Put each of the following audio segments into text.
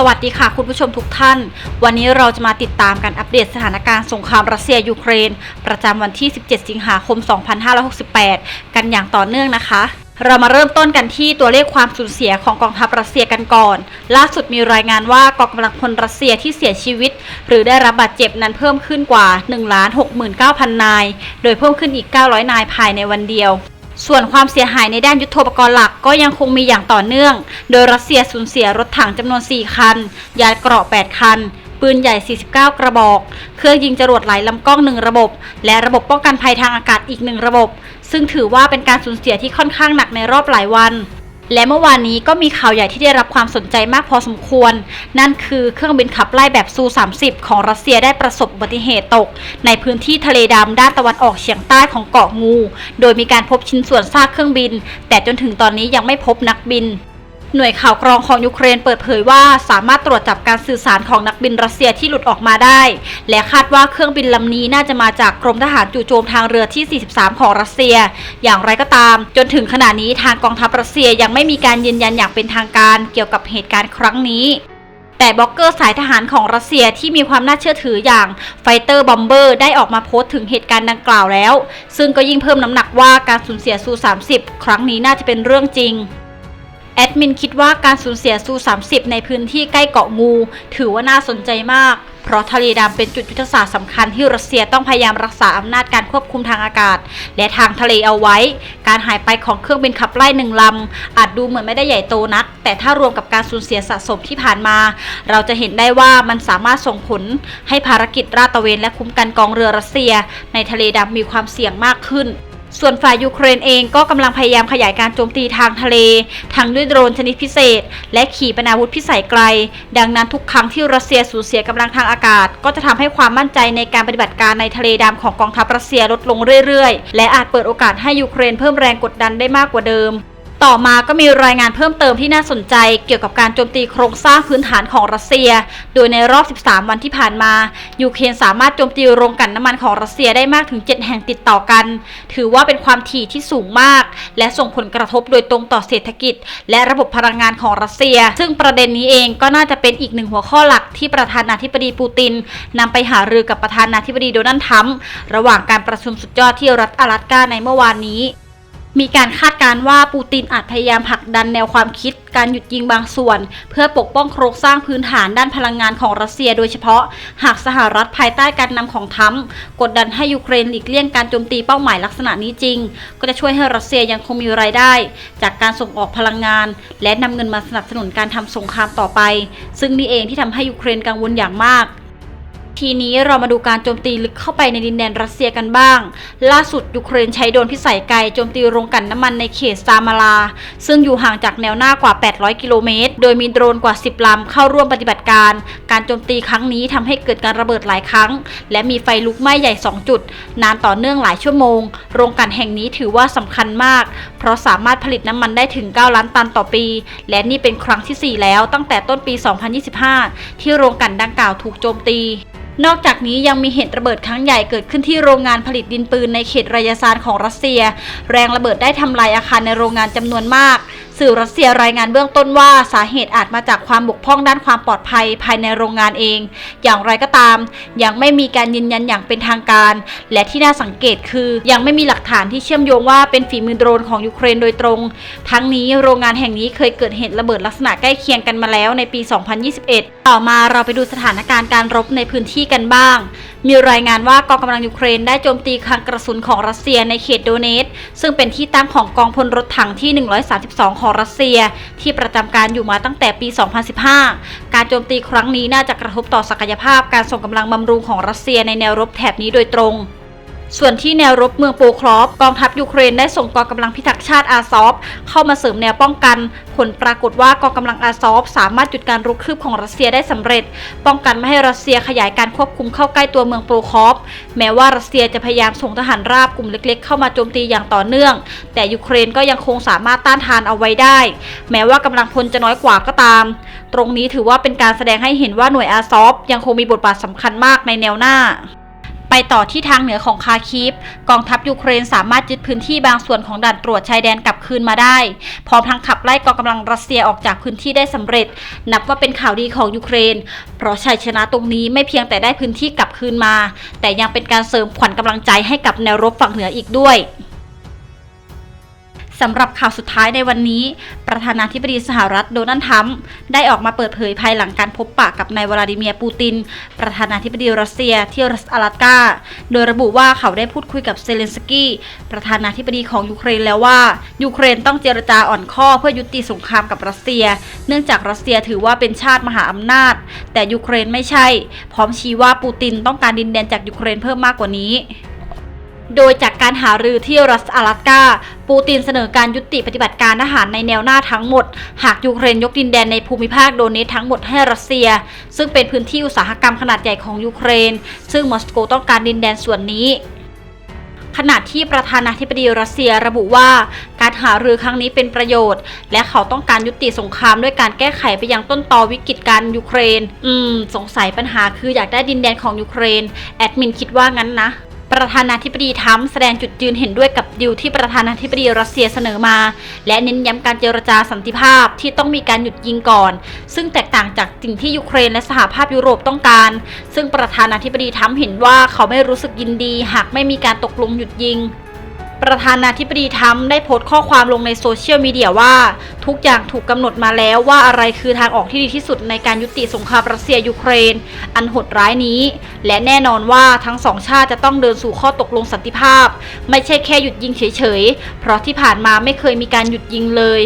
สวัสดีค่ะคุณผู้ชมทุกท่าน วันนี้เราจะมาติดตามการอัปเดตสถานการณ์สงครามรัสเซียยูเครน ประจำวันที่ 17 สิงหาคม 2568 กันอย่างต่อเนื่องนะคะเรามาเริ่มต้นกันที่ตัวเลขความสูญเสียของกองทัพรัสเซียกันก่อน ล่าสุดมีรายงานว่ากองกำลังพลรัสเซียที่เสียชีวิต หรือได้รับบาดเจ็บนั้นเพิ่มขึ้นกว่า1,69,000 นาย โดยเพิ่มขึ้นอีก 900 นายภายในวันเดียว ส่วนความเสียหายในด้านยุทโธปกรณ์หลักก็ยังคงมีอย่างต่อเนื่อง โดยรัสเซียสูญเสียรถถังจำนวน 4 คัน ยานเกราะ 8 คัน ปืนใหญ่ 49 กระบอก เครื่องยิงจรวดหลายลำกล้อง 1 ระบบ และระบบป้องกันภัยทางอากาศอีก 1 ระบบ ซึ่งถือว่าเป็นการสูญเสียที่ค่อนข้างหนักในรอบหลายวัน และเมื่อวานนี้ก็มีข่าวใหญ่ที่ได้รับความสนใจมากพอสมควร นั่นคือเครื่องบินขับไล่แบบซู 30 ของรัสเซียได้ประสบอุบัติเหตุตก ในพื้นที่ทะเลดำด้านตะวันออกเฉียงใต้ของเกาะงู โดยมีการพบชิ้นส่วนซากเครื่องบิน แต่จนถึงตอนนี้ยังไม่พบนักบิน หน่วยข่าวกรองของยูเครนเปิดเผยว่าสามารถตรวจจับการสื่อสารของนักบินรัสเซียที่หลุดออกมาได้ และคาดว่าเครื่องบินลำนี้น่าจะมาจากกรมทหารจู่โจมทางเรือที่ 43 ของรัสเซีย อย่างไรก็ตาม จนถึงขณะนี้ทางกองทัพรัสเซียยังไม่มีการยืนยันอย่างเป็นทางการเกี่ยวกับเหตุการณ์ครั้งนี้แต่บล็อกเกอร์สายทหารของรัสเซียที่มีความน่าเชื่อถืออย่างไฟเตอร์บอมเบอร์ได้ออกมาโพสต์ถึงเหตุการณ์ดังกล่าวแล้ว ซึ่งก็ยิ่งเพิ่มน้ำหนักว่าการสูญเสียซู 30 ครั้งนี้น่าจะเป็นเรื่องจริง แอดมินคิดว่าการสูญเสียซู 30 ในพื้นที่ใกล้เกาะงู ถือว่าน่าสนใจมาก เพราะทะเลดำเป็นจุดยุทธศาสตร์สำคัญที่รัสเซียต้องพยายามรักษาอำนาจการควบคุมทางอากาศ และทางทะเลเอาไว้ การหายไปของเครื่องบินขับไล่หนึ่งลำอาจดูเหมือนไม่ได้ใหญ่โตนัก แต่ถ้ารวมกับการสูญเสียสะสมที่ผ่านมา เราจะเห็นได้ว่ามันสามารถส่งผลให้ภารกิจราดตระเวนและคุ้มกันกองเรือรัสเซีย ในทะเลดำมีความเสี่ยงมากขึ้น ส่วนฝ่ายยูเครนเองก็กำลังพยายามขยายการโจมตีทางทะเล ทั้งด้วยโดรนชนิดพิเศษ และขีปนาวุธพิสัยไกล ดังนั้นทุกครั้งที่รัสเซียสูญเสียกำลังทางอากาศ ก็จะทำให้ความมั่นใจในการปฏิบัติการในทะเลดำของกองทัพรัสเซียลดลงเรื่อยๆ และอาจเปิดโอกาสให้ยูเครนเพิ่มแรงกดดันได้มากกว่าเดิม ต่อมาก็มีรายงานเพิ่มเติมที่น่าสนใจ เกี่ยวกับการโจมตีโครงสร้างพื้นฐานของรัสเซีย โดยในรอบ 13 วันที่ผ่านมา ยูเครนสามารถโจมตีโรงกลั่นน้ำมันของรัสเซียได้มากถึง 7 แห่งติดต่อกัน ถือว่าเป็นความถี่ที่สูงมาก และส่งผลกระทบโดยตรงต่อเศรษฐกิจ และระบบพลังงานของรัสเซีย ซึ่งประเด็นนี้เองก็น่าจะเป็นอีกหนึ่งหัวข้อหลักที่ประธานาธิบดีปูตินนำไปหารือกับประธานาธิบดีโดนัลด์ทรัมป์ระหว่างการประชุมสุดยอดที่รัฐอลาสก้าในเมื่อวานนี้ มีการคาดการณ์ว่าปูตินอาจพยายามผลักดันแนวความคิด การหยุดยิงบางส่วน เพื่อปกป้องโครงสร้างพื้นฐานด้านพลังงานของรัสเซีย โดยเฉพาะหากสหรัฐภายใต้การนำของทรัมกดดันให้ยูเครนหลีกเลี่ยงการโจมตีเป้าหมายลักษณะนี้จริง ก็จะช่วยให้รัสเซียยังคงมีรายได้ จากการส่งออกพลังงาน และนำเงินมาสนับสนุนการทำสงครามต่อไป ซึ่งนี่เองที่ทำให้ยูเครนกังวลอย่างมาก ทีนี้เรามาดูการโจมตีลึกเข้าไปในดินแดนรัสเซียกันบ้าง ล่าสุดยูเครนใช้โดรนพิสัยไกลโจมตีโรงกลั่นน้ำมันในเขตซามาลาซึ่งอยู่ห่างจากแนวหน้ากว่า 800 กิโลเมตร โดยมีโดรนกว่า 10ลำเข้าร่วมปฏิบัติการ การโจมตีครั้งนี้ทำให้เกิดการระเบิดหลายครั้ง และมีไฟลุกไหม้ใหญ่ 2 จุด นานต่อเนื่องหลายชั่วโมง โรงกลั่นแห่งนี้ถือว่าสำคัญมาก เพราะสามารถผลิตน้ำมันได้ถึง 9 ล้านตันต่อปี และนี่เป็นครั้งทีสี่4 แล้วตั้งแต่ต้นปี 2025 ที่โรงกลั่นดังกล่าวถูกโจมตีนอกจากนี้ยังมีเหตุระเบิดครั้งใหญ่เกิดขึ้นที่โรงงานผลิตดินปืนในเขตรายซานของรัสเซีย แรงระเบิดได้ทำลายอาคารในโรงงานจำนวนมาก สื่อรัสเซียรายงานเบื้องต้นว่าสาเหตุอาจมาจากความบกพร่องด้านความปลอดภัยภายในโรงงานเอง อย่างไรก็ตาม ยังไม่มีการยืนยันอย่างเป็นทางการ และที่น่าสังเกตคือยังไม่มีหลักฐานที่เชื่อมโยงว่าเป็นฝีมือโดรนของยูเครนโดยตรง ทั้งนี้โรงงานแห่งนี้เคยเกิดเหตุระเบิดลักษณะใกล้เคียงกันมาแล้วในปี 2021 ต่อมาเราไปดูสถานการณ์การรบในพื้นที่กันบ้าง มีรายงานว่ากองกำลังยูเครนได้โจมตีคลังกระสุนของรัสเซียในเขตโดเนตซึ่งเป็นที่ตั้งของกองพลรถถังที่ 132ของรัสเซีย ที่ประจำการอยู่มาตั้งแต่ปี 2015 การโจมตีครั้งนี้น่าจะกระทบต่อศักยภาพการส่งกำลังบำรุงของรัสเซียในแนวรบแถบนี้โดยตรง ส่วนที่แนวรบเมืองโปครอฟกองทัพยูเครนได้ส่งกองกำลังพิทักษ์ชาติอาซอฟ เข้ามาเสริมแนวป้องกัน ผลปรากฏว่ากองกำลังอาซอฟ สามารถหยุดการรุกคืบของรัสเซียได้สำเร็จ ป้องกันไม่ให้รัสเซียขยายการควบคุมเข้าใกล้ตัวเมืองโปครอฟแม้ว่ารัสเซียจะพยายามส่งทหารราบกลุ่มเล็ก ๆ เข้ามาโจมตีอย่างต่อเนื่อง แต่ยูเครนก็ยังคงสามารถต้านทานเอาไว้ได้ แม้ว่ากำลังพลจะน้อยกว่าก็ตาม ตรงนี้ถือว่าเป็นการแสดงให้เห็นว่าหน่วยอาซอฟยังคงมีบทบาทสำคัญมากในแนวหน้า ไปต่อที่ทางเหนือของคาคิฟ กองทัพยูเครนสามารถยึดพื้นที่บางส่วนของด่านตรวจชายแดนกลับคืนมาได้ พร้อมทั้งขับไล่กองกำลังรัสเซียออกจากพื้นที่ได้สำเร็จ นับว่าเป็นข่าวดีของยูเครน เพราะชัยชนะตรงนี้ไม่เพียงแต่ได้พื้นที่กลับคืนมา แต่ยังเป็นการเสริมขวัญกำลังใจให้กับแนวรบฝั่งเหนืออีกด้วย สำหรับข่าวสุดท้ายในวันนี้ ประธานาธิบดีสหรัฐโดนัลด์ทรัมป์ได้ออกมาเปิดเผยภายหลังการพบปะกับนายวลาดิเมียร์ปูติน ประธานาธิบดีรัสเซียที่รัสอลาสกาโดยระบุว่าเขาได้พูดคุยกับเซเลนสกี้ประธานาธิบดีของยูเครนแล้วว่ายูเครนต้องเจรจาอ่อนข้อเพื่อยุติสงครามกับรัสเซีย เนื่องจากรัสเซียถือว่าเป็นชาติมหาอำนาจ แต่ยูเครนไม่ใช่ พร้อมชี้ว่าปูตินต้องการดินแดนจากยูเครนเพิ่มมากกว่านี้ โดยจากการหารือที่รัสอลาสกา ปูตินเสนอการยุติปฏิบัติการทหารในแนวหน้าทั้งหมด หากยูเครนยกดินแดนในภูมิภาคโดเนตทั้งหมดให้รัสเซีย ซึ่งเป็นพื้นที่อุตสาหกรรมขนาดใหญ่ของยูเครน ซึ่งมอสโกต้องการดินแดนส่วนนี้ขณะที่ประธานาธิบดีรัสเซียระบุว่า การหารือครั้งนี้เป็นประโยชน์ และเขาต้องการยุติสงครามด้วยการแก้ไขไปยังต้นตอวิกฤตการยูเครน อืม สงสัยปัญหาคืออยากได้ดินแดนของยูเครน แอดมินคิดว่างั้นนะ ประธานาธิบดีทรัมป์แสดงจุดยืนเห็นด้วยกับดิวที่ประธานาธิบดีรัสเซียเสนอมา และเน้นย้ำการเจรจาสันติภาพที่ต้องมีการหยุดยิงก่อน ซึ่งแตกต่างจากสิ่งที่ยูเครนและสหภาพยุโรปต้องการ ซึ่งประธานาธิบดีทรัมป์เห็นว่าเขาไม่รู้สึกยินดี หากไม่มีการตกลงหยุดยิง ประธานาธิบดีทรัมได้โพสต์ข้อความลงในโซเชียลมีเดียว่า ทุกอย่างถูกกำหนดมาแล้วว่าอะไรคือทางออกที่ดีที่สุดในการยุติสงครามรัสเซียยูเครน อันโหดร้ายนี้ และแน่นอนว่าทั้งสองชาติจะต้องเดินสู่ข้อตกลงสันติภาพ ไม่ใช่แค่หยุดยิงเฉยๆ เพราะที่ผ่านมาไม่เคยมีการหยุดยิงเลย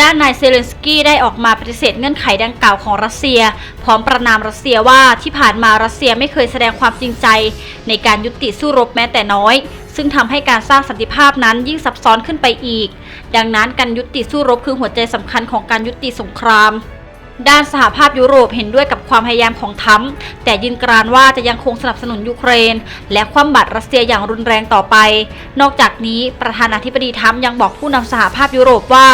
ด้านนายเซเลนสกี้ได้ออกมาปฏิเสธเงื่อนไขดังกล่าวของรัสเซีย พร้อมประนามรัสเซียว่าที่ผ่านมารัสเซียไม่เคยแสดงความจริงใจ ในการยุติสู้รบแม้แต่น้อย ซึ่งทำให้การสร้างสันติภาพนั้นยิ่งซับซ้อนขึ้นไปอีก ดังนั้นการยุติสู้รบคือหัวใจสำคัญของการยุติสงคราม ด้านสหภาพยุโรปเห็นด้วยกับความพยายามของทรัมแต่ยืนกรานว่าจะยังคงสนับสนุนยูเครน และคว่ำบาตรรัสเซียอย่างรุนแรงต่อไป นอกจากนี้ประธานาธิบดีทรัมยังบอกผู้นำสหภาพยุโรปว่า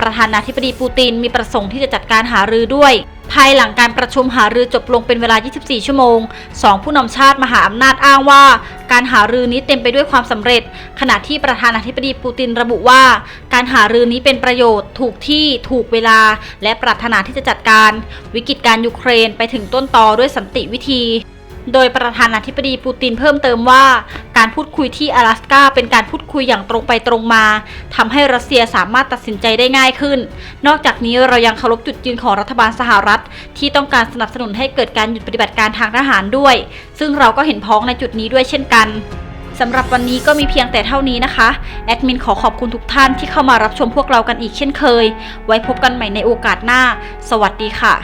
ประธานาธิบดีปูตินมีประสงค์ที่จะจัดการหารือด้วยภายหลังการประชุมหารือจบลงเป็นเวลา 24 ชั่วโมงสองผู้นำชาติมหาอำนาจอ้างว่า การหารือนี้เต็มไปด้วยความสำเร็จ ขณะที่ประธานาธิบดีปูตินระบุว่า การหารือนี้เป็นประโยชน์ถูกที่ถูกเวลา และปรารถนาที่จะจัดการ วิกฤตการยูเครนไปถึงต้นตอด้วยสันติวิธี โดยประธานาธิบดีปูตินเพิ่มเติมว่า การพูดคุยที่阿拉 กาเป็นการพูดคุยอย่างตรงไปตรงมาทำให้รัสเซียสามารถตัดสินใจได้ง่ายขึ้น นอกจากนี้เรายังเคารพจุดยืนของรัฐบาลสหรัฐ ที่ต้องการสนับสนุนให้เกิดการหยุดปฏิบัติการทางทหารด้วย ซึ่งเราก็เห็นพ้องในจุดนี้ด้วยเช่นกันสำหรับวันนี้ก็มีเพียงแต่เท่านี้นะคะ แอดมินขอขอบคุณทุกท่านที่เข้ามารับชมพวกเรากันอีกเช่นเคย ไว้พบกันใหม่ในโอกาสหน้า สวัสดีค่ะ